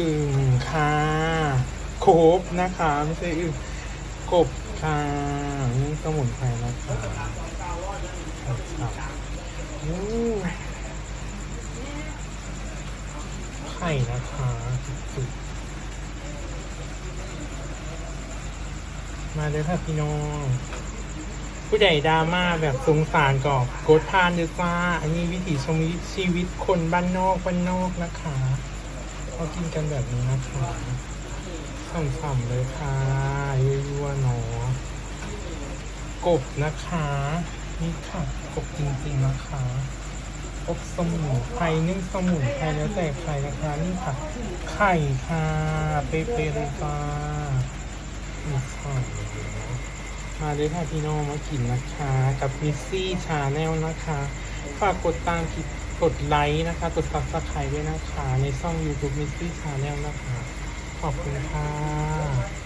อึ่งค่ะครบนะคะ ไม่ใช่อึ่งกบค่ะนี่สมุนไพรนะคะไข่นะคะจุดมาเลยค่ะพี่น้อง ผู้ใหญ่ดราม่าแบบสงสารก่อนกดทานด้วยจ้าอันนี้วิถีชีวิตคนบ้านนอกบ้านนอกนะคะ เขากินกันแบบนี้นะคะส่ำๆเลยค่ะยั่วๆเนาะกบนะคะ นี่ค่ะ กบจริงๆนะคะอบสมุนไพรนึ่งสมุนไพรแล้วแต่ใครนะคะนี่ค่ะ ไข่ค่ะ เป๊ะๆเลยจ้านี่ค่ะมาเลยค่ะพี่น้องมากินนะคะ กับมิสซี่ชาแนลนะคะ ฝากกดตามกด กดไลค์นะคะ กดซับสไครต์ด้วยนะคะ ในช่อง YouTube มิสซี่ชาแนลนะคะ ขอบคุณค่ะ